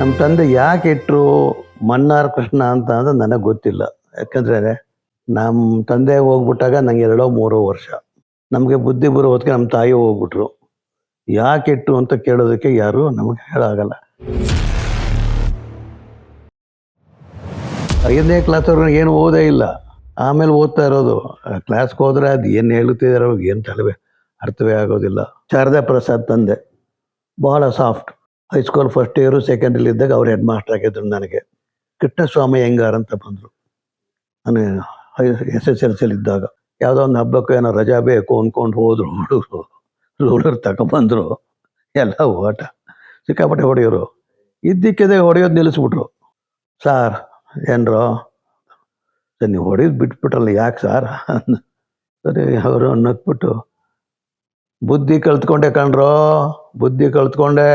ನಮ್ಮ ತಂದೆ ಯಾಕೆ ಇಟ್ಟರು ಮನ್ನಾರ್ ಕೃಷ್ಣ ಅಂತ ಅಂದ್ರೆ ನನಗೆ ಗೊತ್ತಿಲ್ಲ. ಯಾಕಂದ್ರೆ ನಮ್ಮ ತಂದೆ ಹೋಗ್ಬಿಟ್ಟಾಗ ನಂಗೆ ಎರಡೋ ಮೂರೋ ವರ್ಷ. ನಮಗೆ ಬುದ್ಧಿ ಬರೋ ಹೊತ್ತಿಗೆ ನಮ್ಮ ತಾಯಿ ಹೋಗ್ಬಿಟ್ರು. ಯಾಕೆ ಇಟ್ಟು ಅಂತ ಕೇಳೋದಕ್ಕೆ ಯಾರು ನಮಗೆ ಹೇಳಾಗಲ್ಲ ಐದನೇ ಕ್ಲಾಸ್ವರೆಗೂ ಏನು ಓದೇ ಇಲ್ಲ. ಆಮೇಲೆ ಓದ್ತಾ ಇರೋದು. ಕ್ಲಾಸ್ಗೆ ಹೋದ್ರೆ ಅದು ಏನು ಹೇಳುತ್ತಿದ್ದಾರೋ ಏನು ತಲೆವೆ ಅರ್ಥವೇ ಆಗೋದಿಲ್ಲ. ಶಾರದಾ ಪ್ರಸಾದ್ ತಂದೆ. ಬಹಳ soft high school first year second ಇದ್ದಾಗ ಅವ್ರು ಹೆಡ್ ಮಾಸ್ಟರ್ ಆಗಿದ್ರು ನನಗೆ. ಕೃಷ್ಣಸ್ವಾಮಿ ಹೆಂಗಾರ್ ಅಂತ ಬಂದರು. ನಾನು ಎಸ್ ಎಸ್ ಎಲ್ ಸಿಲ್ ಇದ್ದಾಗ. ಯಾವುದೋ ಒಂದು ಹಬ್ಬಕ್ಕೆ ಏನೋ ರಜಾ ಬೇಕು ಅಂದ್ಕೊಂಡು ಹೋದ್ರು ಹುಡುಗರು ರೂಲರ್ ತಗೊಂಬಂದರು. ಎಲ್ಲ ಓಟ. ಸಿಕ್ಕಾಪಟ್ಟೆ ಹೊಡೆಯೋರು. ಇದ್ದಕ್ಕಿದೆ ಹೊಡೆಯೋದು ನಿಲ್ಲಿಸ್ಬಿಟ್ರು. ಸಾರ್, ಏನ್ರೋ? ಸರ್, ನೀವು ಹೊಡೆಯೋದು ಬಿಟ್ಬಿಟ್ರಲ್ಲ ಯಾಕೆ ಸಾರ್? ಸರಿ, ಅವರು ನಕ್ಬಿಟ್ಟು ಬುದ್ಧಿ ಕಲ್ತ್ಕೊಂಡೆ ಕಣ್ರೋ, ಬುದ್ಧಿ ಕಲ್ತ್ಕೊಂಡೆ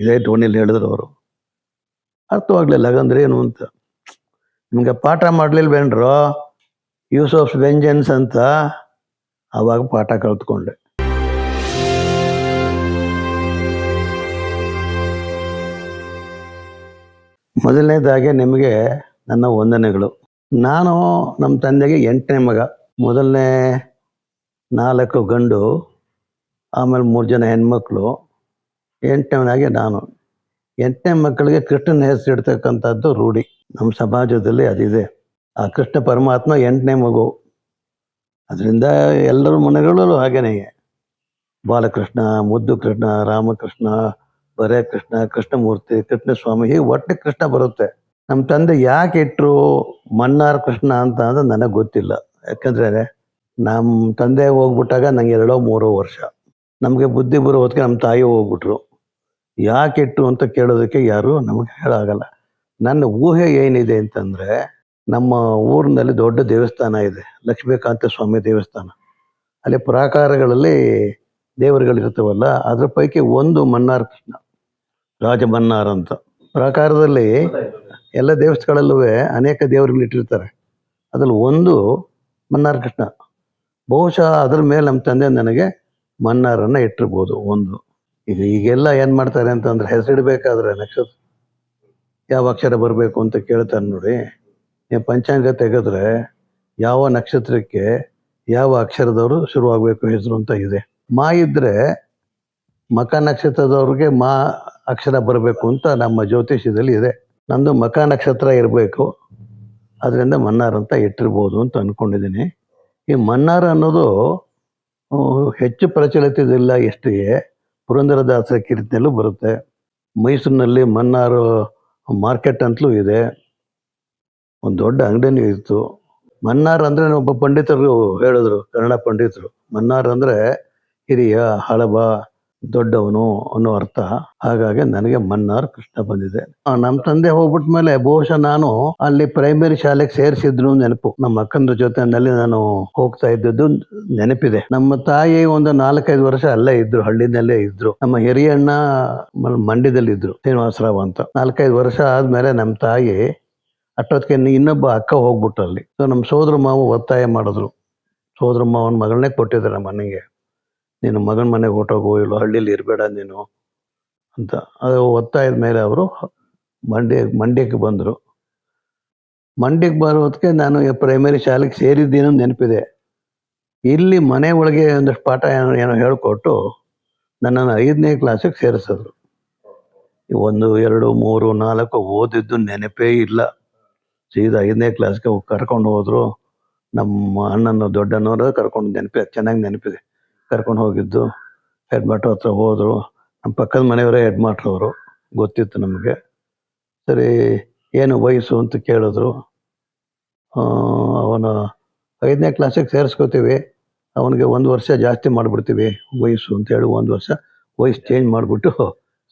ಇದೇ ಟೋನಿಲಿ ಹೇಳಿದ್ರು ಅವರು. ಅರ್ಥವಾಗಲಿಲ್ಲ, ಹಾಗಂದ್ರೆ ಏನು ಅಂತ. ನಿಮಗೆ ಪಾಠ ಮಾಡ್ಲಿಲ್ವೇನ್ರೋ? ಯೂಸ್ ಆಫ್ ವ್ಯಂಜನ್ಸ್ ಅಂತ ಆವಾಗ ಪಾಠ ಕಲ್ತ್ಕೊಂಡೆ. ಮೊದಲನೇದಾಗಿ ನಿಮಗೆ ನನ್ನ ವಂದನೆಗಳು. ನಾನು ನಮ್ಮ ತಂದೆಗೆ ಎಂಟನೇ ಮಗ. ಮೊದಲನೇ ನಾಲ್ಕು ಗಂಡು, ಆಮೇಲೆ ಮೂರು ಜನ ಹೆಣ್ಮಕ್ಳು. ಎಂಟನೇವನಾಗಿ ನಾನು. ಎಂಟನೇ ಮಕ್ಕಳಿಗೆ ಕೃಷ್ಣನ ಹೆಸರು ಇಡ್ತಕ್ಕಂಥದ್ದು ರೂಢಿ. ನಮ್ಮ ಸಮಾಜದಲ್ಲಿ ಅದಿದೆ. ಆ ಕೃಷ್ಣ ಪರಮಾತ್ಮ ಎಂಟನೇ ಮಗು. ಅದರಿಂದ ಎಲ್ಲರ ಮನೆಗಳಲ್ಲೂ ಹಾಗೇನೇ. ಬಾಲಕೃಷ್ಣ ಮುದ್ದು ಕೃಷ್ಣ ರಾಮಕೃಷ್ಣ ಬರೇ ಕೃಷ್ಣ ಕೃಷ್ಣಮೂರ್ತಿ, ಕೃಷ್ಣಸ್ವಾಮಿ, ಹೀಗೆ ಒಟ್ಟೆ ಕೃಷ್ಣ ಬರುತ್ತೆ. ನಮ್ಮ ತಂದೆ ಯಾಕೆ ಇಟ್ಟರು ಮನ್ನಾರ್ ಕೃಷ್ಣ ಅಂತ ಅಂದ್ರೆ ನನಗೆ ಗೊತ್ತಿಲ್ಲ. ಯಾಕಂದ್ರೆ ನಮ್ಮ ತಂದೆ ಹೋಗ್ಬಿಟ್ಟಾಗ ನಂಗೆ ಎರಡೋ ಮೂರೋ ವರ್ಷ. ನಮಗೆ ಬುದ್ಧಿ ಬರೋ ಹೊತ್ತಿಗೆ ನಮ್ಮ ತಾಯಿ ಹೋಗ್ಬಿಟ್ರು. ಯಾಕೆ ಇಟ್ಟು ಅಂತ ಕೇಳೋದಕ್ಕೆ ಯಾರು ನಮಗೆ ಹೇಳಾಗಲ್ಲ ನನ್ನ ಊಹೆ ಏನಿದೆ ಅಂತಂದ್ರೆ, ನಮ್ಮ ಊರಿನಲ್ಲಿ ದೊಡ್ಡ ದೇವಸ್ಥಾನ ಇದೆ, ಲಕ್ಷ್ಮೀಕಾಂತ ಸ್ವಾಮಿ ದೇವಸ್ಥಾನ. ಅಲ್ಲಿ ಪ್ರಾಕಾರಗಳಲ್ಲಿ ದೇವರುಗಳಿರ್ತಾವಲ್ಲ ಅದ್ರ ಪೈಕಿ ಒಂದು ಮನ್ನಾರ್ ಕೃಷ್ಣ, ರಾಜ ಮನ್ನಾರ್ ಅಂತ. ಪ್ರಾಕಾರದಲ್ಲಿ ಎಲ್ಲ ದೇವಸ್ಥಾನಗಳಲ್ಲೂ ಅನೇಕ ದೇವರುಗಳು ಇಟ್ಟಿರ್ತಾರೆ ಅದ್ರಲ್ಲಿ ಒಂದು ಮನ್ನಾರ್ ಕೃಷ್ಣ. ಬಹುಶಃ ಅದ್ರ ಮೇಲೆ ನಮ್ಮ ತಂದೆ ನನಗೆ ಮನ್ನಾರನ್ನ ಇಟ್ಟಿರ್ಬೋದು, ಒಂದು. ಈಗ ಈಗೆಲ್ಲ ಏನು ಮಾಡ್ತಾರೆ ಅಂತಂದ್ರೆ ಹೆಸರಿಡ್ಬೇಕಾದ್ರೆ ನಕ್ಷತ್ರ ಯಾವ ಅಕ್ಷರ ಬರಬೇಕು ಅಂತ ಕೇಳ್ತಾರೆ ನೋಡಿ. ನೀವು ಪಂಚಾಂಗ ತೆಗೆದ್ರೆ ಯಾವ ನಕ್ಷತ್ರಕ್ಕೆ ಯಾವ ಅಕ್ಷರದವರು ಶುರುವಾಗಬೇಕು ಹೆಸರು ಅಂತ ಇದೆ. ಮಾ ಇದ್ದರೆ ಮಕ ನಕ್ಷತ್ರದವ್ರಿಗೆ ಮಾ ಅಕ್ಷರ ಬರಬೇಕು ಅಂತ ನಮ್ಮ ಜ್ಯೋತಿಷ್ಯದಲ್ಲಿ ಇದೆ. ನಂದು ಮಕ ನಕ್ಷತ್ರ ಇರಬೇಕು. ಅದರಿಂದ ಮನ್ನಾರ್ ಅಂತ ಇಟ್ಟಿರ್ಬೋದು ಅಂತ ಅಂದ್ಕೊಂಡಿದ್ದೀನಿ ಈ ಮನ್ನಾರ್ ಅನ್ನೋದು ಹೆಚ್ಚು ಪ್ರಚಲಿತದಿಲ್ಲ ಎಷ್ಟಿಗೆ. ಪುರಂದರದಾಸರ ಕೀರ್ತನೆಯಲ್ಲೂ ಬರುತ್ತೆ. ಮೈಸೂರಿನಲ್ಲಿ ಮನ್ನಾರು ಮಾರ್ಕೆಟ್ ಅಂತಲೂ ಇದೆ. ಒಂದು ದೊಡ್ಡ ಅಂಗಡಿನೂ ಇತ್ತು. ಮನ್ನಾರ್ ಅಂದ್ರೆ ಒಬ್ಬ ಪಂಡಿತರು ಹೇಳಿದ್ರು, ಕನ್ನಡ ಪಂಡಿತರು. ಮನ್ನಾರ್ ಅಂದ್ರೆ ಹಿರಿಯ, ಹಳಬ ದೊಡ್ಡವನು ಅನ್ನೋ ಅರ್ಥ. ಹಾಗಾಗಿ ನನಗೆ ಮನ್ನಾರ್ ಕೃಷ್ಣ ಬಂದಿದೆ. ನಮ್ಮ ತಂದೆ ಹೋಗ್ಬಿಟ್ಮೇಲೆ ಬಹುಶಃ ನಾನು ಅಲ್ಲಿ ಪ್ರೈಮರಿ ಶಾಲೆಗೆ ಸೇರಿಸಿದ್ರು ನೆನಪು. ನಮ್ಮ ಅಕ್ಕನ ಜೊತೆನಲ್ಲಿ ನಾನು ಹೋಗ್ತಾ ಇದ್ದದ್ದು ನೆನಪಿದೆ. ನಮ್ಮ ತಾಯಿ ಒಂದು ನಾಲ್ಕೈದು ವರ್ಷ ಅಲ್ಲೇ ಇದ್ರು, ಹಳ್ಳಿನಲ್ಲೇ ಇದ್ರು. ನಮ್ಮ ಹಿರಿಯಣ್ಣ ಮಂಡ್ಯದಲ್ಲಿ ಇದ್ರು ಶ್ರೀನಿವಾಸರಾವ್ ಅಂತ. ನಾಲ್ಕೈದು ವರ್ಷ ಆದ್ಮೇಲೆ ನಮ್ಮ ತಾಯಿ ಅಷ್ಟೊತ್ತಿಗೆ ಇನ್ನೊಬ್ಬ ಅಕ್ಕ ಹೋಗ್ಬಿಟ್ರು ಅಲ್ಲಿ. ಸೊ ನಮ್ಮ ಸೋದರ ಮಾವ ಒತ್ತಾಯ ಮಾಡಿದ್ರು. ಸೋದರ ಮಾವನ ಮಗಳನ್ನೇ ಕೊಟ್ಟಿದ್ದಾರೆ ನಮ್ಮ ಮನೆಗೆ ನೀನು ಮಗನ ಮನೆಗೆ ಹೊಟ್ಟೋಗು ಇಲ್ಲ ಹಳ್ಳಿಲಿ ಇರಬೇಡ ನೀನು ಅಂತ. ಅದು ಒತ್ತಾಯದ ಮೇಲೆ ಅವರು ಮಂಡ್ಯ, ಮಂಡ್ಯಕ್ಕೆ ಬಂದರು. ಮಂಡ್ಯಕ್ಕೆ ಬರೋದಕ್ಕೆ ನಾನು ಪ್ರೈಮರಿ ಶಾಲೆಗೆ ಸೇರಿದ್ದೇನೋ ನೆನಪಿದೆ. ಇಲ್ಲಿ ಮನೆ ಒಳಗೆ ಒಂದಷ್ಟು ಪಾಠ ಏನೋ ಏನೋ ಹೇಳಿಕೊಟ್ಟು ನನ್ನನ್ನು ಐದನೇ ಕ್ಲಾಸಿಗೆ ಸೇರಿಸಿದ್ರು. ಒಂದು, ಎರಡು, ಮೂರು, ನಾಲ್ಕು ಓದಿದ್ದು ನೆನಪೇ ಇಲ್ಲ. ಸೀದಾ ಐದನೇ ಕ್ಲಾಸ್ಗೆ ಕರ್ಕೊಂಡು ಹೋದ್ರು. ನಮ್ಮ ಅಣ್ಣನ ದೊಡ್ಡನವರು ಕರ್ಕೊಂಡು ನೆನಪಿದೆ ಚೆನ್ನಾಗಿ ನೆನಪಿದೆ. ಕರ್ಕೊಂಡು ಹೋಗಿದ್ದು. ಹೆಡ್ ಹತ್ರ ಹೋದರು. ನಮ್ಮ ಪಕ್ಕದ ಮನೆಯವರೇ ಹೆಡ್ ಅವರು. ಗೊತ್ತಿತ್ತು ನಮಗೆ. ಸರಿ, ಏನು ವಯಸ್ಸು ಅಂತ ಕೇಳಿದ್ರು. ಅವನ ಐದನೇ ಕ್ಲಾಸಿಗೆ ಸೇರಿಸ್ಕೋತೀವಿ. ಅವನಿಗೆ ಒಂದು ವರ್ಷ ಜಾಸ್ತಿ ಮಾಡಿಬಿಡ್ತೀವಿ ವಯಸ್ಸು ಅಂತ ಹೇಳಿ ಒಂದು ವರ್ಷ ವಯಸ್ಸು ಚೇಂಜ್ ಮಾಡಿಬಿಟ್ಟು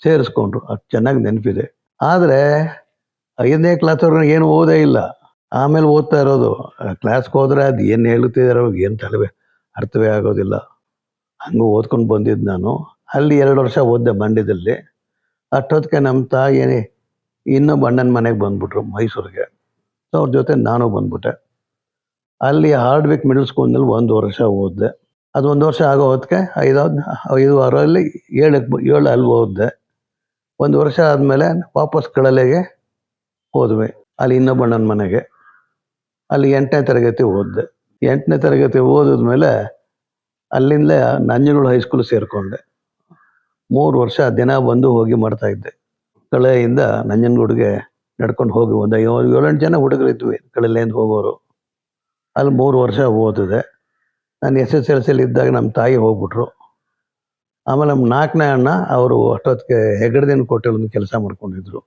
ಸೇರಿಸ್ಕೊಂಡ್ರು. ಅದು ಚೆನ್ನಾಗಿ ನೆನಪಿದೆ. ಆದರೆ ಐದನೇ ಕ್ಲಾಸ್ವರೆಗೆ ಏನು ಓದೇ ಇಲ್ಲ. ಆಮೇಲೆ ಓದ್ತಾ ಇರೋದು. ಕ್ಲಾಸ್ಗೆ ಹೋದ್ರೆ ಅದು ಏನು ಹೇಳುತ್ತಿದ್ದಾರೋ ಏನು ತಲೆವೆ ಅರ್ಥವೇ ಆಗೋದಿಲ್ಲ ಹಂಗೆ ಓದ್ಕೊಂಡು ಬಂದಿದ್ದು ನಾನು. ಅಲ್ಲಿ ಎರಡು ವರ್ಷ ಓದಿದೆ ಮಂಡ್ಯದಲ್ಲಿ ಅಷ್ಟೊತ್ತಿಗೆ ನಮ್ಮ ತಾಯಿ ಇನ್ನೊಬ್ಬ ಅಣ್ಣನ ಮನೆಗೆ ಬಂದ್ಬಿಟ್ರು ಮೈಸೂರಿಗೆ. ಸೊ ಅವ್ರ ಜೊತೆ ನಾನು ಬಂದ್ಬಿಟ್ಟೆ. ಅಲ್ಲಿ ಹಾರ್ಡ್ವಿಕ್ ಮಿಡಲ್ ಸ್ಕೂಲ್ನಲ್ಲಿ ಒಂದು ವರ್ಷ ಓದಿದೆ. ಅದು ಒಂದು ವರ್ಷ ಆಗೋ ಹೊತ್ತಿಗೆ ಐದು ಐದು ವಾರಲ್ಲಿ ಏಳಕ್ಕೆ ಏಳು ಅಲ್ಲಿ ಓದಿದೆ. ಒಂದು ವರ್ಷ ಆದಮೇಲೆ ವಾಪಸ್ ಕಳಲೆಗೆ ಹೋದ್ವಿ. ಅಲ್ಲಿ ಇನ್ನೊಬ್ಬಣ್ಣನ ಮನೆಗೆ. ಅಲ್ಲಿ ಎಂಟನೇ ತರಗತಿ ಓದಿದೆ. ಎಂಟನೇ ತರಗತಿ ಓದಿದ್ಮೇಲೆ ಅಲ್ಲಿಂದ ನಂಜನಗೂಡು ಹೈಸ್ಕೂಲ್ ಸೇರಿಕೊಂಡೆ. ಮೂರು ವರ್ಷ ದಿನ ಬಂದು ಹೋಗಿ ಮಾಡ್ತಾ ಇದ್ದೆ. ಕಳೆಯಿಂದ ನಂಜನಗೂಡಿಗೆ ನಡ್ಕೊಂಡು ಹೋಗಿ ಒಂದು ಏಳು ಏಳೆಂಟು ಜನ ಹುಡುಗರು ಇದ್ವಿ ಕಳೆಲೆಯಿಂದ ಹೋಗೋರು. ಅಲ್ಲಿ ಮೂರು ವರ್ಷ ಓದಿದೆ. ನಾನು ಎಸ್ ಎಸ್ ಎಲ್ ಸಿಲಿ ಇದ್ದಾಗ ನಮ್ಮ ತಾಯಿ ಹೋಗ್ಬಿಟ್ರು. ಆಮೇಲೆ ನಮ್ಮ ನಾಲ್ಕನೇ ಅಣ್ಣ ಅವರು ಅಷ್ಟೊತ್ತಿಗೆ ಹೆಗ್ಗಡದಿನ ಕೋಟೆಯಲ್ಲಿ ಕೆಲಸ ಮಾಡ್ಕೊಂಡಿದ್ರು.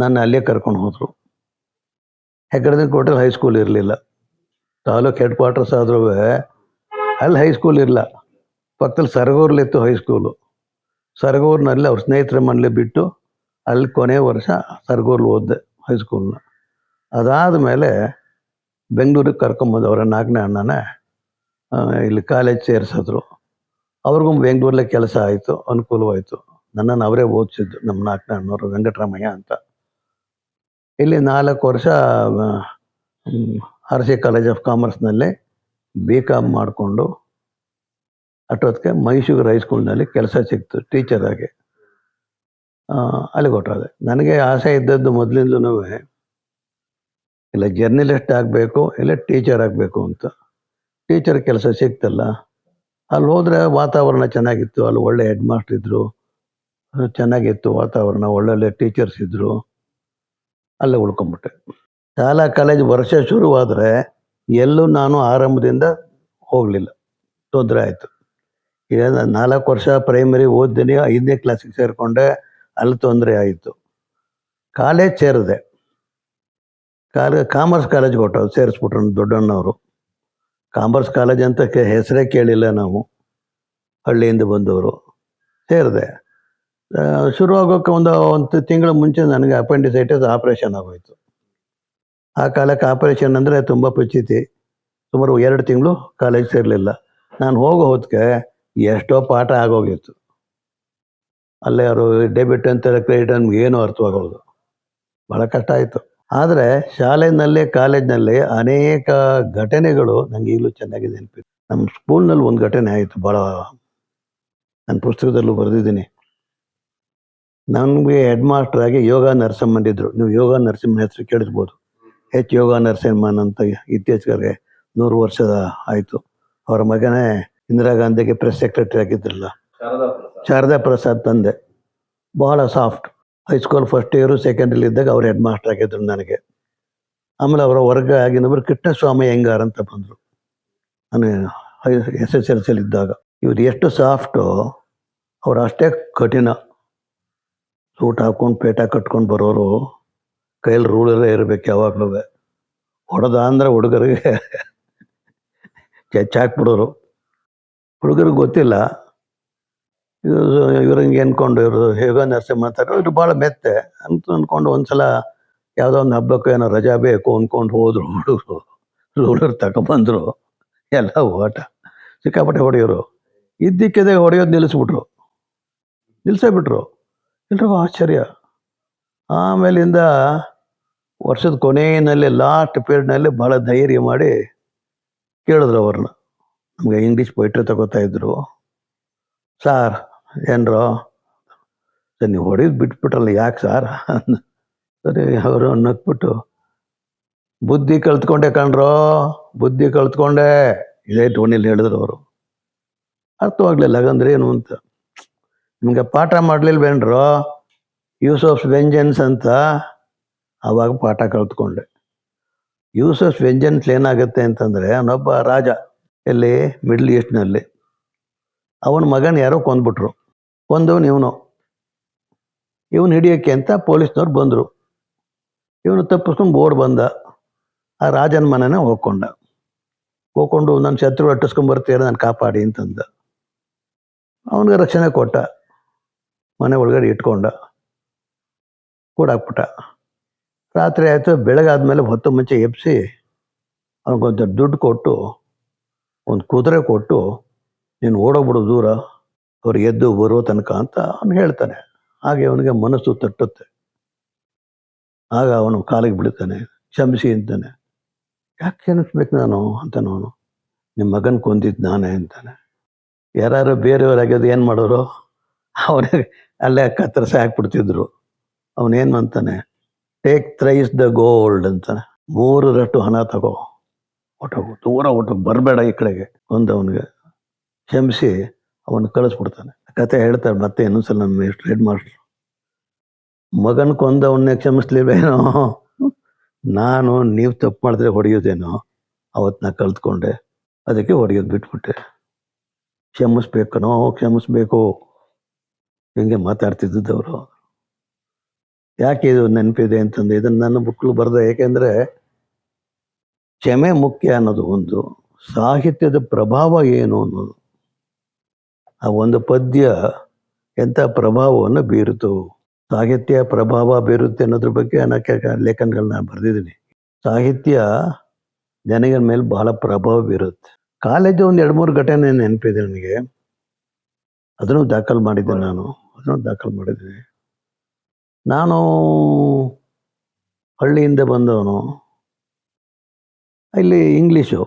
ನನ್ನ ಅಲ್ಲೇ ಕರ್ಕೊಂಡು ಹೋದರು. ಹೆಗ್ಗಡದಿನ ಕೋಟೆಲ್ ಹೈಸ್ಕೂಲ್ ಇರಲಿಲ್ಲ. ತಾಲೂಕ್ ಹೆಡ್ ಕ್ವಾರ್ಟರ್ಸ್ ಆದ್ರೂ ಅಲ್ಲಿ ಹೈಸ್ಕೂಲ್ ಇರಲ್ಲ ಪಕ್ಕದಲ್ಲಿ ಸರಗೂರ್ಲಿತ್ತು ಹೈಸ್ಕೂಲು ಸರಗೂರಿನಲ್ಲಿ ಅವ್ರ ಸ್ನೇಹಿತರ ಮನೇಲಿ ಬಿಟ್ಟು ಅಲ್ಲಿ ಕೊನೆ ವರ್ಷ ಸರಗೂರ್ಲಿ ಓದಿದೆ ಹೈಸ್ಕೂಲ್ನ ಅದಾದ ಮೇಲೆ ಬೆಂಗಳೂರಿಗೆ ಕರ್ಕೊಂಬಂದು ಅವರ ನಾಲ್ಕನೇ ಅಣ್ಣನ ಇಲ್ಲಿ ಕಾಲೇಜ್ ಸೇರಿಸಿದ್ರು. ಅವ್ರಿಗೂ ಬೆಂಗಳೂರಲ್ಲೇ ಕೆಲಸ ಆಯಿತು, ಅನುಕೂಲವಾಯಿತು. ನನ್ನನ್ನು ಅವರೇ ಓದಿಸಿದ್ದು ನಮ್ಮ ನಾಲ್ಕನೇ ಅಣ್ಣವರು ವೆಂಕಟರಾಮಯ್ಯ ಅಂತ. ಇಲ್ಲಿ ನಾಲ್ಕು ವರ್ಷ ಆರ್ ಸಿ ಕಾಲೇಜ್ ಆಫ್ ಕಾಮರ್ಸ್ನಲ್ಲಿ ಬಿ ಕಾಮ್ ಮಾಡಿಕೊಂಡು ಅಷ್ಟೊತ್ತಿಗೆ ಮೈಸೂರು ಹೈಸ್ಕೂಲ್ನಲ್ಲಿ ಕೆಲಸ ಸಿಕ್ತು ಟೀಚರ್ ಆಗಿ. ಅಲ್ಲಿ ಅಲ್ಲಿಗೆ ಹೊಟ್ಟೋದೆ ನನಗೆ ಆಸೆ ಇದ್ದದ್ದು ಮೊದಲಿಂದಲೂ ಇಲ್ಲ ಜರ್ನಲಿಸ್ಟ್ ಆಗಬೇಕು, ಇಲ್ಲ ಟೀಚರ್ ಆಗಬೇಕು ಅಂತ. ಟೀಚರ್ ಕೆಲಸ ಸಿಕ್ತಲ್ಲ. ಅಲ್ಲಿ ಹೋದರೆ ವಾತಾವರಣ ಚೆನ್ನಾಗಿತ್ತು, ಅಲ್ಲಿ ಒಳ್ಳೆ ಹೆಡ್ ಮಾಸ್ಟರ್ ಇದ್ದರು ಚೆನ್ನಾಗಿತ್ತು ವಾತಾವರಣ, ಒಳ್ಳೊಳ್ಳೆ ಟೀಚರ್ಸ್ ಇದ್ದರು ಅಲ್ಲೇ ಉಳ್ಕೊಂಬಿಟ್ಟೆ. ಶಾಲಾ ಕಾಲೇಜ್ ವರ್ಷ ಶುರುವಾದರೆ ಎಲ್ಲೂ ನಾನು ಆರಂಭದಿಂದ ಹೋಗಲಿಲ್ಲ. ತೊಂದರೆ ಆಯಿತು. ಈಗ ನಾಲ್ಕು ವರ್ಷ ಪ್ರೈಮರಿ ಓದಿದ್ದೀನಿ ಐದನೇ ಕ್ಲಾಸಿಗೆ ಸೇರಿಕೊಂಡೆ, ಅಲ್ಲಿ ತೊಂದರೆ ಆಯಿತು. ಕಾಲೇಜ್ ಸೇರಿದೆ. ಕಾಲ ಕಾಮರ್ಸ್ ಕಾಲೇಜ್ ಕೊಟ್ಟು ಸೇರಿಸ್ಬಿಟ್ರು ದೊಡ್ಡಣ್ಣವರು. ಕಾಮರ್ಸ್ ಕಾಲೇಜ್ ಅಂತ ಕೆ, ಹೆಸರೇ ಕೇಳಿಲ್ಲ ನಾವು. ಹಳ್ಳಿಯಿಂದ ಬಂದವರು. ಸೇರಿದೆ. ಶುರುವಾಗೋಕ್ಕೆ ಒಂದು ಒಂದು ತಿಂಗಳ ಮುಂಚೆ ನನಗೆ ಅಪೆಂಡಿಸೈಟಿಸ್ ಆಪ್ರೇಷನ್ ಆಗೋಯ್ತು. ಆ ಕಾಲಕ್ಕೆ ಆಪರೇಷನ್ ಅಂದರೆ ತುಂಬ ಪಚಿತಿ ಸುಮಾರು ಎರಡು ತಿಂಗಳು ಕಾಲೇಜ್ ಸೇರಲಿಲ್ಲ. ನಾನು ಹೋಗೋ ಹೊತ್ತಿಗೆ ಎಷ್ಟೋ ಪಾಠ ಆಗೋಗಿತ್ತು. ಅಲ್ಲೇ ಅವರು ಡೆಬಿಟ್ ಅಂತಾರೆ ಕ್ರೆಡಿಟ್ ಅಂತ ಏನೂ ಅರ್ಥವಾಗೋದು. ಭಾಳ ಕಷ್ಟ ಆಯಿತು. ಆದರೆ ಶಾಲೆಯಲ್ಲಿ ಕಾಲೇಜ್ನಲ್ಲಿ ಅನೇಕ ಘಟನೆಗಳು ನನಗೆ ಈಗಲೂ ಚೆನ್ನಾಗಿ ನೆನಪಿದೆ ನಮ್ಮ ಸ್ಕೂಲ್ನಲ್ಲಿ ಒಂದು ಘಟನೆ ಆಯಿತು ಭಾಳ ನನ್ನ ಪುಸ್ತಕದಲ್ಲೂ ಬರೆದಿದ್ದೀನಿ. ನನಗೆ ಹೆಡ್ ಆಗಿ ಯೋಗ ನರಸಿಂಹನ್ ಇದ್ರು ನೀವು ಯೋಗ ನರಸಿಂಹನ ಹೆಸರು ಕೇಳಿರ್ಬೋದು ಎಚ್ ಯೋಗ ನರಸಿಂಹನ್ ಅಂತ ಇತ್ತೀಚೆಗೆ ನೂರು ವರ್ಷದ ಆಯಿತು. ಅವರ ಮಗನೇ ಇಂದಿರಾ ಗಾಂಧಿಗೆ ಪ್ರೆಸ್ ಸೆಕ್ರೆಟರಿ ಆಗಿದ್ರಲ್ಲ. ಶಾರದಾ ಪ್ರಸಾದ್ ತಂದೆ. ಬಹಳ soft high school first year ಸೆಕೆಂಡಲ್ಲಿ ಇದ್ದಾಗ ಅವ್ರು ಹೆಡ್ ಮಾಸ್ಟರ್ ಆಗಿದ್ರು ನನಗೆ. ಆಮೇಲೆ ಅವರ ವರ್ಗ ಆಗಿನವರು ಕೃಷ್ಣಸ್ವಾಮಿ ಹೆಂಗಾರ ಅಂತ ಬಂದರು. ನಾನು ಎಸ್ ಎಸ್ ಎಲ್ ಸಿಲಿ ಇದ್ದಾಗ. ಇವ್ರು ಎಷ್ಟು ಸಾಫ್ಟು ಅವ್ರು ಅಷ್ಟೇ ಕಠಿಣ. ಸೂಟ್ ಹಾಕೊಂಡು ಪೇಟ ಕಟ್ಕೊಂಡು ಬರೋರು. ಕೈಯಲ್ಲಿ ರೂಳರೇ ಇರಬೇಕು ಯಾವಾಗಲೂ ಹೊಡೆದ ಅಂದ್ರೆ ಹುಡುಗರಿಗೆ ಚಚ್ಚಾಕ್ಬಿಡೋರು ಹುಡುಗರಿಗೆ ಗೊತ್ತಿಲ್ಲ. ಇವರು ಇವ್ರು ಹಿಂಗೆ ಅನ್ಕೊಂಡು ಇವರು ಹೇಗೋ ನರ್ಸೆ ಮಾಡ್ತಾರೆ. ಇವರು ಭಾಳ ಮೆತ್ತೆ ಅಂತ ಅಂದ್ಕೊಂಡು ಒಂದ್ಸಲ ಯಾವುದೋ ಒಂದು ಹಬ್ಬಕ್ಕೂ ಏನೋ ರಜಾ ಬೇಕು ಅಂದ್ಕೊಂಡು ಹೋದ್ರು ಹುಡುಗರು. ರೂಲರ್ ತಗೊಂಬಂದರು. ಎಲ್ಲ ಓಟ. ಸಿಕ್ಕಾಪಟ್ಟೆ ಹೊಡೆಯೋರು. ಇದ್ದಕ್ಕಿದೆ ಹೊಡೆಯೋದು ನಿಲ್ಲಿಸ್ಬಿಟ್ರು. ನಿಲ್ಲಿಸೇ ಬಿಟ್ರು. ಎಲ್ರಿಗೂ ಆಶ್ಚರ್ಯ. ಆಮೇಲಿಂದ ವರ್ಷದ ಕೊನೆಯಲ್ಲಿ ಲಾಸ್ಟ್ ಪೀರಿಯಡ್ನಲ್ಲಿ ಭಾಳ ಧೈರ್ಯ ಮಾಡಿ ಕೇಳಿದ್ರು ಅವ್ರನ್ನ. ನಮಗೆ ಇಂಗ್ಲೀಷ್ ಪೊಯಿಟ್ರಿ ತಗೋತಾ ಇದ್ರು. ಸಾರ್ ಏನ್ರೋ? ಸರ್, ನೀವು ಹೊಡೆದು ಬಿಟ್ಬಿಟ್ರಲ್ಲ ಯಾಕೆ ಸಾರ್ ಸರಿ, ಅವರು ನಕ್ಬಿಟ್ಟು ಬುದ್ಧಿ ಕಲ್ತ್ಕೊಂಡೆ ಕಣ್ರೋ, ಬುದ್ಧಿ ಕಲ್ತ್ಕೊಂಡೆ. ಇದೇ ಟೋನಿಲಿ ಹೇಳಿದ್ರು ಅವರು. ಅರ್ಥವಾಗ್ಲಿಲ್ಲ ಹಾಗಂದ್ರೆ ಏನು ಅಂತ. ನಿಮಗೆ ಪಾಠ ಮಾಡ್ಲಿಲ್ವೇನ್ರೋ? ಯೂಸ್ ಆಫ್ ವೆಂಜೆನ್ಸ್ ಅಂತ. ಆವಾಗ ಪಾಠ ಕಲ್ತ್ಕೊಂಡೆ. ಯೂಸಸ್ ವ್ಯಂಜನ್ಸ್ ಏನಾಗುತ್ತೆ ಅಂತಂದರೆ, ಅವನೊಬ್ಬ ರಾಜ, ಎಲ್ಲಿ? ಮಿಡ್ಲ್ ಈಸ್ಟ್ನಲ್ಲಿ ಅವನ ಮಗನ ಯಾರೋ ಕೊಂದ್ಬಿಟ್ರು. ಕೊಂದವನು ಇವನು. ಇವನು ಹಿಡಿಯೋಕ್ಕೆ ಅಂತ ಪೊಲೀಸ್ನವ್ರು ಬಂದರು. ಇವನು ತಪ್ಪಿಸ್ಕೊಂಡು ಬೋರ್ಡ್ ಬಂದ. ಆ ರಾಜನ ಮನೆನ ಹೋಗ್ಕೊಂಡ. ಹೋಗ್ಕೊಂಡು ನನ್ನ ಶತ್ರು ಅಟ್ಟಿಸ್ಕೊಂಬರ್ತೀರ ನಾನು ಕಾಪಾಡಿ ಅಂತಂದ. ಅವನಿಗೆ ರಕ್ಷಣೆ ಕೊಟ್ಟ. ಮನೆ ಒಳಗಡೆ ಇಟ್ಕೊಂಡ. ಕೂಡಾಕ್ಬಿಟ್ಟ. ರಾತ್ರಿ ಆಯಿತು, ಬೆಳಗಾದ್ಮೇಲೆ ಹೊತ್ತು ಮುಂಚೆ ಎಬ್ಸಿ ಅವನಿಗೊಂದು ದುಡ್ಡು ಕೊಟ್ಟು, ಒಂದು ಕುದುರೆ ಕೊಟ್ಟು, ನೀನು ಓಡೋಗ್ಬಿಡು ದೂರ, ಅವ್ರು ಎದ್ದು ಬರೋ ತನಕ ಅಂತ ಅವನು ಹೇಳ್ತಾನೆ. ಹಾಗೆ ಅವನಿಗೆ ಮನಸ್ಸು ತಟ್ಟುತ್ತೆ. ಆಗ ಅವನು ಕಾಲಿಗೆ ಬಿಡ್ತಾನೆ ಕ್ಷಮಿಸಿ ಅಂತಾನೆ. ಯಾಕೆ ಕ್ಷಮಿಸ್ಬೇಕು ನಾನು ಅಂತಾನೆ ಅವನು. ನಿಮ್ಮ ಮಗನ ಕೊಂದಿದ್ದು ನಾನೇ ಅಂತಾನೆ. ಯಾರು ಬೇರೆಯವರಾಗ್ಯದು ಏನು ಮಾಡೋರು? ಅವನಿಗೆ ಅಲ್ಲೇ ಕತ್ತರಿಸಿ ಹಾಕ್ಬಿಡ್ತಿದ್ರು. ಅವನೇನು ಅಂತಾನೆ? ಟೇಕ್ ಥ್ರೈಸ್ ದ ಗೋಲ್ಡ್ ಅಂತಾನೆ. ಮೂರರಷ್ಟು ಹಣ ತಗೋ. ಒಟ್ಟೋಗು, ದೂರ ಒಟ್ಟು ಬರಬೇಡ ಈ ಕಡೆಗೆ. ಒಂದು ಅವನಿಗೆ ಕ್ಷಮಿಸಿ, ಅವನು ಕಳಿಸ್ಬಿಡ್ತಾನೆ. ಕತೆ ಹೇಳ್ತಾರೆ, ಮತ್ತೆ ಇನ್ನೊಂದ್ಸಲ ನಮ್ಮ ಹೆಡ್ ಮಾಸ್ಟ್ರು. ಮಗನ ಕೊಂದವನ್ನೇ ಕ್ಷಮಿಸ್ಲಿಲ್ವೇನೋ? ನಾನು ನೀವು ತಪ್ಪು ಮಾಡಿದ್ರೆ ಹೊಡೆಯೋದೇನೋ ಅವತ್ತು ನಾ ಕಲ್ತ್ಕೊಂಡೆ ಅದಕ್ಕೆ ಹೊಡೆಯೋದು ಬಿಟ್ಬಿಟ್ಟೆ. ಕ್ಷಮಿಸ್ಬೇಕನೋ? ಕ್ಷಮಿಸ್ಬೇಕು. ಹಿಂಗೆ ಮಾತಾಡ್ತಿದ್ದದ್ದು ಅವರು. ಯಾಕೆ ಇದು ನೆನಪಿದೆ ಅಂತಂದು ಇದನ್ನು ನನ್ನ ಬುಕ್ಲು ಬರೆದೆ ಏಕೆಂದರೆ ಕ್ಷಮೆ ಮುಖ್ಯ ಅನ್ನೋದು ಒಂದು, ಸಾಹಿತ್ಯದ ಪ್ರಭಾವ ಏನು ಅನ್ನೋದು. ಆ ಒಂದು ಪದ್ಯ ಎಂಥ ಪ್ರಭಾವವನ್ನು ಬೀರಿತು ಸಾಹಿತ್ಯ ಪ್ರಭಾವ ಬೀರುತ್ತೆ ಅನ್ನೋದ್ರ ಬಗ್ಗೆ ನಾನು ಲೇಖನಗಳನ್ನ ಬರೆದಿದ್ದೀನಿ. ಸಾಹಿತ್ಯ ಜನಗಳ ಮೇಲೆ ಬಹಳ ಪ್ರಭಾವ ಬೀರುತ್ತೆ. ಕಾಲೇಜು ಒಂದು ಎರಡು ಮೂರು ಘಟನೆ ನೆನಪಿದೆ ನನಗೆ. ಅದನ್ನು ದಾಖಲು ಮಾಡಿದ್ದೆ ನಾನು. ಅದನ್ನು ದಾಖಲು ಮಾಡಿದ್ದೀನಿ. ನಾನು ಹಳ್ಳಿಯಿಂದ ಬಂದವನು. ಇಲ್ಲಿ ಇಂಗ್ಲೀಷು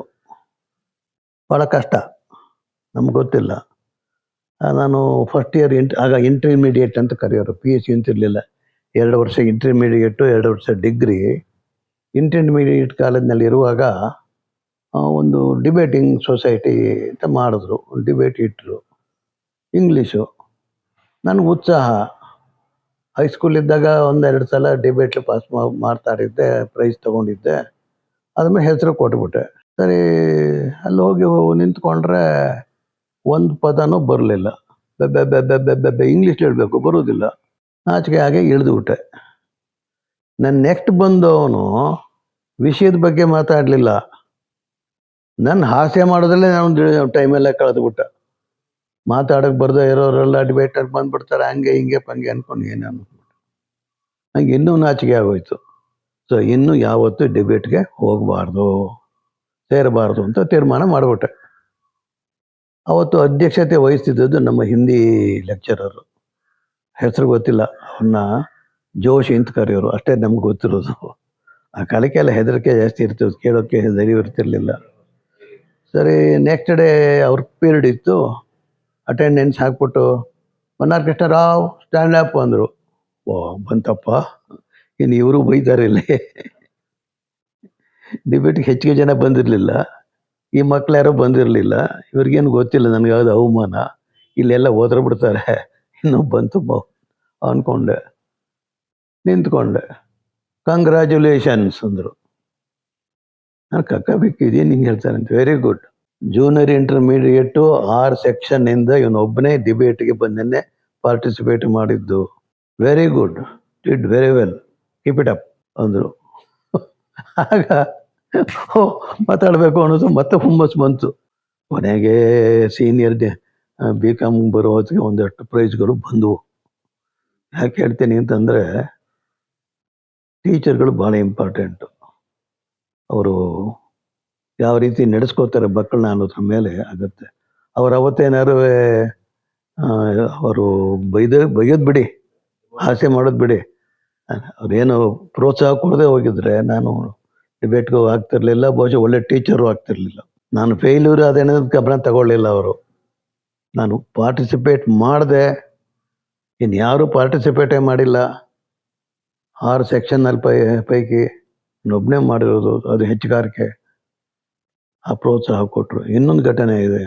ಭಾಳ ಕಷ್ಟ. ನಮ್ಗೆ ಗೊತ್ತಿಲ್ಲ. ನಾನು ಫಸ್ಟ್ ಇಯರ್ ಇಂಟ್ ಆಗ ಇಂಟರ್ಮೀಡಿಯೇಟ್ ಅಂತ ಕರೆಯೋರು. ಪಿ ಎಚ್ ಸಿ ಅಂತಿರಲಿಲ್ಲ ಎರಡು ವರ್ಷ ಇಂಟರ್ಮೀಡಿಯೇಟು ಎರಡು ವರ್ಷ ಡಿಗ್ರಿ ಇಂಟರ್ಮೀಡಿಯೇಟ್ ಕಾಲೇಜ್ನಲ್ಲಿ ಇರುವಾಗ ಒಂದು ಡಿಬೇಟಿಂಗ್ ಸೊಸೈಟಿ ಅಂತ ಮಾಡಿದ್ರು. ಡಿಬೇಟ್ ಇಟ್ಟರು ಇಂಗ್ಲೀಷು ನನಗೆ ಉತ್ಸಾಹ. ಹೈಸ್ಕೂಲ್ ಇದ್ದಾಗ ಒಂದೆರಡು ಸಲ ಡಿಬೇಟ್ ಪಾಸ್ ಮಾಡ್ತಾ ಇದ್ದೆ ಪ್ರೈಸ್ ತಗೊಂಡಿದ್ದೆ. ಅದ್ಮೇಲೆ ಹೆಸರು ಕೊಟ್ಬಿಟ್ಟೆ. ಸರಿ, ಅಲ್ಲಿ ಹೋಗಿ ನಿಂತ್ಕೊಂಡ್ರೆ ಒಂದು ಪದನೂ ಬರಲಿಲ್ಲ. ಬೆ ಇಂಗ್ಲೀಷ್ ಹೇಳಬೇಕು, ಬರೋದಿಲ್ಲ. ನಾಚಿಕೆ ಹಾಗೆ ಇಳಿದುಬಿಟ್ಟೆ. ನನ್ನ ನೆಕ್ಸ್ಟ್ ಬಂದವನು ವಿಷಯದ ಬಗ್ಗೆ ಮಾತಾಡಲಿಲ್ಲ. ನನ್ನ ಹಾಸ್ಯ ಮಾಡೋದ್ರಲ್ಲೇ ನಾನು ಟೈಮೆಲ್ಲ ಕಳೆದುಬಿಟ್ಟ. ಮಾತಾಡಕ್ಕೆ ಬರ್ದೇ ಇರೋರೆಲ್ಲ ಡಿಬೇಟರ್ ಬಂದ್ಬಿಡ್ತಾರೆ, ಹಂಗೆ ಹಿಂಗೆ ಪಂಗೆ ಅನ್ಕೊಂಡು ಏನು ಅನ್ಕೊಂಡು ನಂಗೆ ಇನ್ನೂ ನಾಚಿಕೆ ಆಗೋಯ್ತು. ಸೊ ಇನ್ನೂ ಯಾವತ್ತೂ ಡಿಬೇಟ್ಗೆ ಹೋಗಬಾರ್ದು, ಸೇರಬಾರ್ದು ಅಂತ ತೀರ್ಮಾನ ಮಾಡಿಬಿಟ್ಟೆ. ಅವತ್ತು ಅಧ್ಯಕ್ಷತೆ ವಹಿಸ್ತಿದ್ದದ್ದು ನಮ್ಮ ಹಿಂದಿ ಲೆಕ್ಚರರು ಹೆಸರು ಗೊತ್ತಿಲ್ಲ ಅವನ್ನ ಜೋಶಿ ಅಂತ ಕರೆಯೋರು ಅಷ್ಟೇ ನಮ್ಗೆ ಗೊತ್ತಿರೋದು. ಆ ಕಾಲಕ್ಕೆಲ್ಲ ಹೆದರಿಕೆ ಜಾಸ್ತಿ ಇರ್ತದೆ ಕೇಳೋಕ್ಕೆ ಧೈರ್ಯ ಇರ್ತಿರ್ಲಿಲ್ಲ. ಸರಿ ನೆಕ್ಸ್ಟ್ ಡೇ ಅವ್ರ ಪೀರಿಯಡ್ ಇತ್ತು. ಅಟೆಂಡೆನ್ಸ್ ಹಾಕ್ಬಿಟ್ಟು ರಾವ್ ಸ್ಟ್ಯಾಂಡ್ ಅಪ್ ಅಂದರು. ಓ, ಬಂತಪ್ಪ. ಇನ್ನು ಇವರು ಬೈತಾರೆ ಇಲ್ಲಿ. ಡಿಬೇಟ್ಗೆ ಹೆಚ್ಚಿಗೆ ಜನ ಬಂದಿರಲಿಲ್ಲ. ಈ ಮಕ್ಳು ಯಾರೋ ಬಂದಿರಲಿಲ್ಲ. ಇವ್ರಿಗೇನು ಗೊತ್ತಿಲ್ಲ ನನಗೆ ಯಾವುದು ಅವಮಾನ. ಇಲ್ಲೆಲ್ಲ ಹೋದ್ರೆ ಬಿಡ್ತಾರೆ ಇನ್ನು ಬಂತು ಅಂದ್ಕೊಂಡೆ ನಿಂತ್ಕೊಂಡೆ. ಕಂಗ್ರ್ಯಾಚುಲೇಷನ್ಸ್ ಅಂದರು. ನಾನು ಕಕ್ಕ ಬಿಕ್ಕಿದ್ದೀನಿ, ಹಿಂಗೆ ಹೇಳ್ತಾರೆ ಅಂತ very good junior intermediate R section ಸೆಕ್ಷನ್ನಿಂದ ಇವನೊಬ್ಬನೇ ಡಿಬೇಟ್ಗೆ ಬಂದನ್ನೇ ಪಾರ್ಟಿಸಿಪೇಟ್ ಮಾಡಿದ್ದು. Very good did very well keep it up ಅಂದರು. ಆಗ ಮಾತಾಡಬೇಕು ಅನ್ನೋದು ಮತ್ತೆ ಹುಮ್ಮಸ್ ಬಂತು. ಕೊನೆಗೆ ಸೀನಿಯರ್ ಬಿ ಕಾಮ್ ಬರೋ ಹೊತ್ತಿಗೆ ಒಂದಷ್ಟು ಪ್ರೈಸ್ಗಳು ಬಂದವು. ಯಾಕೆ ಹೇಳ್ತೀನಿ ಅಂತಂದರೆ ಟೀಚರ್ಗಳು ಭಾಳ ಇಂಪಾರ್ಟೆಂಟು ಅವರು ಯಾವ ರೀತಿ ನಡೆಸ್ಕೋತಾರೆ ಮಕ್ಕಳನ್ನ ಅನ್ನೋದ್ರ ಮೇಲೆ ಆಗುತ್ತೆ. ಅವ್ರು ಅವತ್ತೇನಾರು ಅವರು ಬೈದ, ಬೈಯೋದು ಬಿಡಿ ಆಸೆ ಮಾಡೋದು ಬಿಡಿ. ಅವ್ರೇನು ಪ್ರೋತ್ಸಾಹ ಕೊಡದೆ ಹೋಗಿದ್ರೆ ನಾನು ಡಿಬೇಟ್ಗೂ ಆಗ್ತಿರ್ಲಿಲ್ಲ, ಬಹುಶಃ ಒಳ್ಳೆ ಟೀಚರು ಆಗ್ತಿರ್ಲಿಲ್ಲ. ನಾನು ಫೇಲ್ಯೂರ್ ಅದೇನೋದು ಗಮನ ತಗೊಳ್ಳಿಲ್ಲ ಅವರು. ನಾನು ಪಾರ್ಟಿಸಿಪೇಟ್ ಮಾಡಿದೆ ಇನ್ನು ಯಾರೂ ಪಾರ್ಟಿಸಿಪೇಟೇ ಮಾಡಿಲ್ಲ. ಆರು ಸೆಕ್ಷನ್ನಲ್ಲಿ ಪೈ, ಪೈಕಿ ಇನ್ನೊಬ್ಬನೇ ಮಾಡಿರೋದು, ಅದು ಹೆಚ್ಚುಗಾರಿಕೆ. ಆ ಪ್ರೋತ್ಸಾಹ ಕೊಟ್ಟರು ಇನ್ನೊಂದು ಘಟನೆ ಇದೆ.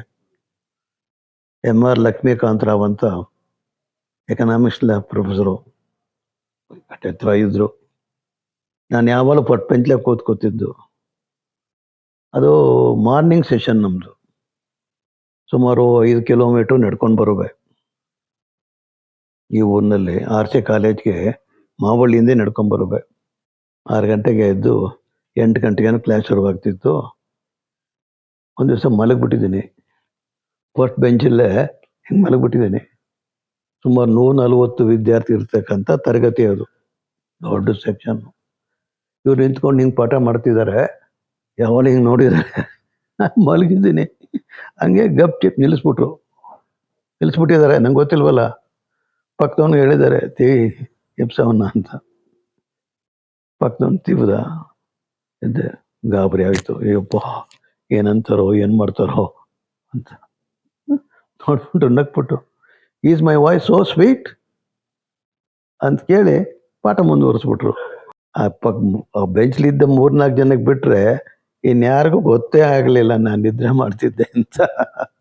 ಎಂ ಆರ್ ಲಕ್ಷ್ಮೀಕಾಂತ್ ರಾವ್ ಅಂತ ಎಕನಾಮಿಕ್ಸ್ ಪ್ರೊಫೆಸರು ಹತ್ರ ಇದ್ರು ನಾನು ಯಾವಾಗಲೂ ಪಟ್ ಪೆಂಚ್ಲೆ ಕೂತ್ಕೋತಿದ್ದು ಅದು ಮಾರ್ನಿಂಗ್ ಸೆಷನ್ ನಮ್ಮದು ಸುಮಾರು ಐದು ಕಿಲೋಮೀಟ್ರ್ ನಡ್ಕೊಂಡು ಬರಬೇಕು ಈ ಊರಿನಲ್ಲಿ ಆರ್ ಸಿ ಕಾಲೇಜ್ಗೆ ಮಾವಳ್ಳಿಯಿಂದ ನಡ್ಕೊಂಡು ಬರಬೇಕು ಆರು ಗಂಟೆಗೆ ಎದ್ದು ಎಂಟು ಗಂಟೆಗೇನೋ ಕ್ಲಾಸ್ ಶುರುವಾಗ್ತಿತ್ತು. ಒಂದು ದಿವಸ ಮಲಗಿಬಿಟ್ಟಿದ್ದೀನಿ. ಫಸ್ಟ್ ಬೆಂಚಲ್ಲೇ ಹಿಂಗೆ ಮಲಗಿಬಿಟ್ಟಿದ್ದೀನಿ. ಸುಮಾರು ನೂರ ನಲವತ್ತು ವಿದ್ಯಾರ್ಥಿ ಇರ್ತಕ್ಕಂಥ ತರಗತಿ ಅದು. ದೊಡ್ಡ ಸೆಕ್ಷನ್ ಇವ್ರು ನಿಂತ್ಕೊಂಡು ಹಿಂಗೆ ಪಾಠ ಮಾಡ್ತಿದ್ದಾರೆ ಯಾವಾಗ ಹಿಂಗೆ ನೋಡಿದ್ದಾರೆ ನಾನು ಮಲಗಿದ್ದೀನಿ. ಹಂಗೆ ಗಪ್ ಚಿಪ್ ನಿಲ್ಲಿಸ್ಬಿಟ್ರು ನಿಲ್ಲಿಸ್ಬಿಟ್ಟಿದ್ದಾರೆ ನಂಗೆ ಗೊತ್ತಿಲ್ವಲ್ಲ. ಪಕ್ಕದವನು ಹೇಳಿದ್ದಾರೆ ತಿ ಎಪ್ಸವನ್ನ ಅಂತ. ಪಕ್ಕದವನು ತಿವ್ದ. ಎದ್ದೆ, ಗಾಬರಿ ಆಯಿತು. ಅಯ್ಯಪ್ಪ. ಏನಂತಾರೋ, ಏನು ಮಾಡ್ತಾರೋ ಅಂತ. ನೋಡ್ಬಿಟ್ಟು ನಕ್ಬಿಟ್ಟು is my voice so sweet ಅಂತ ಕೇಳಿ ಪಾಠ ಮುಂದುವರಿಸ್ಬಿಟ್ರು. ಆ ಪಕ್ ಬೆಂಚ್ಲಿದ್ದ ಮೂರ್ನಾಲ್ಕು ಜನಕ್ಕೆ ಬಿಟ್ಟರೆ ಇನ್ಯಾರಿಗೂ ಗೊತ್ತೇ ಆಗಲಿಲ್ಲ, ನಾನು ನಿದ್ರೆ ಮಾಡ್ತಿದ್ದೆ ಅಂತ.